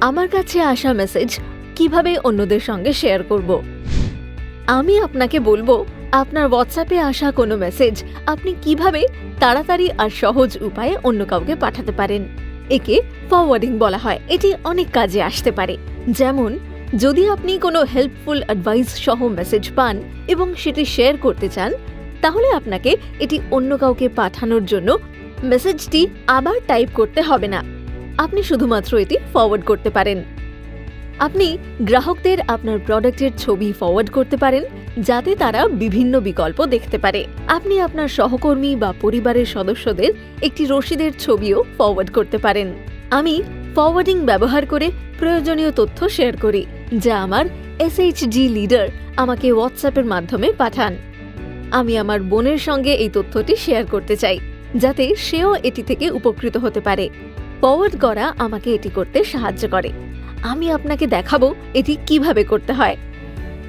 আমার কাছে আসা মেসেজ কীভাবে অন্যদের সঙ্গে শেয়ার করব? আমি আপনাকে বলব, আপনার হোয়াটসঅ্যাপে আসা কোনো মেসেজ আপনি কীভাবে তাড়াতাড়ি আর সহজ উপায়ে অন্য কাউকে পাঠাতে পারেন। একে ফরওয়ার্ডিং বলা হয়। এটি অনেক কাজে আসতে পারে। যেমন, যদি আপনি কোনো হেল্পফুল অ্যাডভাইস সহ মেসেজ পান এবং সেটি শেয়ার করতে চান, তাহলে আপনাকে এটি অন্য কাউকে পাঠানোর জন্য মেসেজটি আবার টাইপ করতে হবে না। আপনি শুধুমাত্র এটি ফরওয়ার্ড করতে পারেন। আপনি গ্রাহকদের আপনার প্রোডাক্টের ছবি ফরওয়ার্ড করতে পারেন, যাতে তারা বিভিন্ন বিকল্প দেখতে পারে। আপনি আপনার সহকর্মী বা পরিবারের সদস্যদের একটি রসিদের ছবিও ফরওয়ার্ড করতে পারেন। আমি ফরওয়ার্ডিং ব্যবহার করে প্রয়োজনীয় তথ্য শেয়ার করি, যা আমার এসএইচজি লিডার আমাকে হোয়াটসঅ্যাপের মাধ্যমে পাঠান। আমি আমার বোনের সঙ্গে এই তথ্যটি শেয়ার করতে চাই, যাতে সেও এটি থেকে উপকৃত হতে পারে। ফরওয়ার্ড করা আমাকে এটি করতে সাহায্য করে। আমি আপনাকে দেখাবো এটি কীভাবে করতে হয়।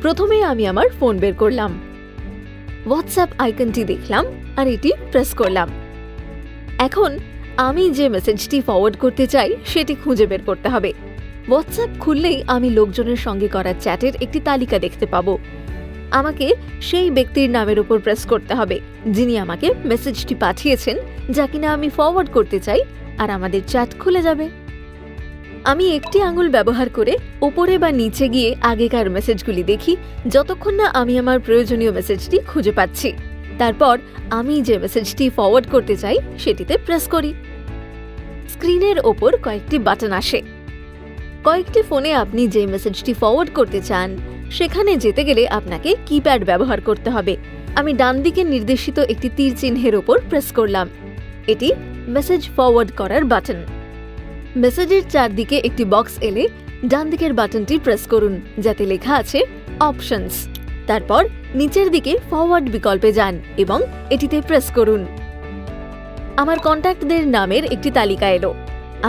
প্রথমে আমি আমার ফোন বের করলাম। হোয়াটসঅ্যাপ আইকনটি দেখলাম আর এটি প্রেস করলাম। এখন আমি যে মেসেজটি ফরওয়ার্ড করতে চাই, সেটি খুঁজে বের করতে হবে। হোয়াটসঅ্যাপ খুললেই আমি লোকজনের সঙ্গে করা চ্যাটের একটি তালিকা দেখতে পাবো। আমাকে সেই ব্যক্তির নামের উপর প্রেস করতে হবে, যিনি আমাকে মেসেজটি পাঠিয়েছেন, যা কিনা আমি ফরওয়ার্ড করতে চাই আর আমাদের চ্যাট খুলে যাবে। আমি একটি আঙুল ব্যবহার করে ওপরে বা নিচে গিয়ে আগেকার মেসেজগুলি দেখি, যতক্ষণ না আমি আমার প্রয়োজনীয় মেসেজটি খুঁজে পাচ্ছি। তারপর আমি যে মেসেজটি ফরওয়ার্ড করতে চাই, সেটিতে প্রেস করি। স্ক্রিনের ওপর কয়েকটি বাটন আসে। কয়েকটি ফোনে আপনি যে মেসেজটি ফরওয়ার্ড করতে চান, সেখানে যেতে গেলে আপনাকে কিপ্যাড ব্যবহার করতে হবে। আমি ডান দিকে নির্দেশিত একটি তীর চিহ্নের ওপর প্রেস করলাম। এটি মেসেজ ফরওয়ার্ড করার বাটন। মেসেজের চারদিকে একটি বক্স এলে ডান দিকের বাটনটি প্রেস করুন, যাতে লেখা আছে অপশনস। তারপর নিচের দিকে ফরওয়ার্ড বিকল্পে যান এবং এটিতে প্রেস করুন। আমার কন্ট্যাক্টদের নামের একটি তালিকা এলো।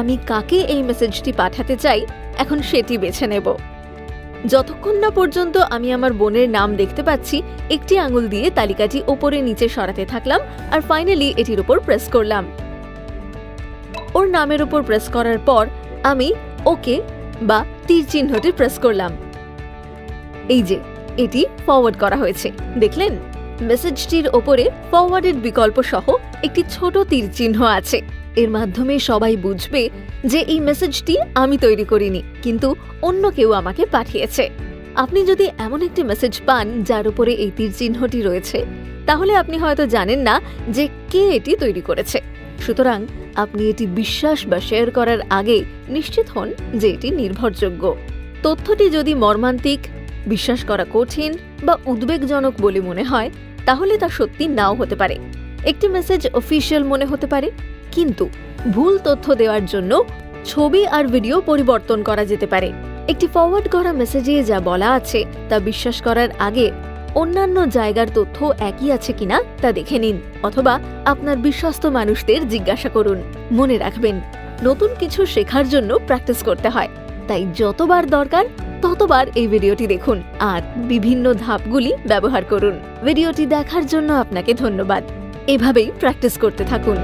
আমি কাকে এই মেসেজটি পাঠাতে চাই, এখন সেটি বেছে নেব। যতক্ষণ না পর্যন্ত আমি আমার বোনের নাম দেখতে পাচ্ছি, একটি আঙুল দিয়ে তালিকাটি ওপরে নিচে সরাতে থাকলাম আর ফাইনালি এটির উপর প্রেস করলাম। ওর নামের উপর প্রেস করার পর আমি ওকে বা তীর চিহ্নটি প্রেস করলাম। এই যে, এটি ফরওয়ার্ড করা হয়েছে। দেখলেন? মেসেজটির ওপরে ফরওয়ার্ডের বিকল্প সহ একটি ছোট তীর চিহ্ন আছে। এর মাধ্যমে সবাই বুঝবে যে এই মেসেজটি আমি তৈরি করিনি, কিন্তু অন্য কেউ আমাকে পাঠিয়েছে। আপনি যদি এমন একটি মেসেজ পান যার উপরে এই তীর চিহ্নটি রয়েছে, তাহলে আপনি হয়তো জানেন না যে কে এটি তৈরি করেছে। সুতরাং আপনি এটি বিশ্বাস বা শেয়ার করার আগে নিশ্চিত হন যে এটি নির্ভরযোগ্য। তথ্যটি যদি মর্মান্তিক, বিশ্বাস করা কঠিন বা উদ্বেগজনক বলে মনে হয়, তাহলে তা সত্যি নাও হতে পারে। একটি মেসেজ অফিসিয়াল মনে হতে পারে, কিন্তু ভুল তথ্য দেওয়ার জন্য ছবি আর ভিডিও পরিবর্তন করা যেতে পারে। একটি ফরওয়ার্ড করা মেসেজে যা বলা আছে, তা বিশ্বাস করার আগে অন্যান্য জায়গার তথ্য একই আছে কিনা তা দেখে নিন, অথবা আপনার বিশ্বস্ত মানুষদের জিজ্ঞাসা করুন। মনে রাখবেন, নতুন কিছু শেখার জন্য প্র্যাকটিস করতে হয়। তাই যতবার দরকার, ততবার এই ভিডিওটি দেখুন আর বিভিন্ন ধাপগুলি ব্যবহার করুন। ভিডিওটি দেখার জন্য আপনাকে ধন্যবাদ। এভাবেই প্র্যাকটিস করতে থাকুন।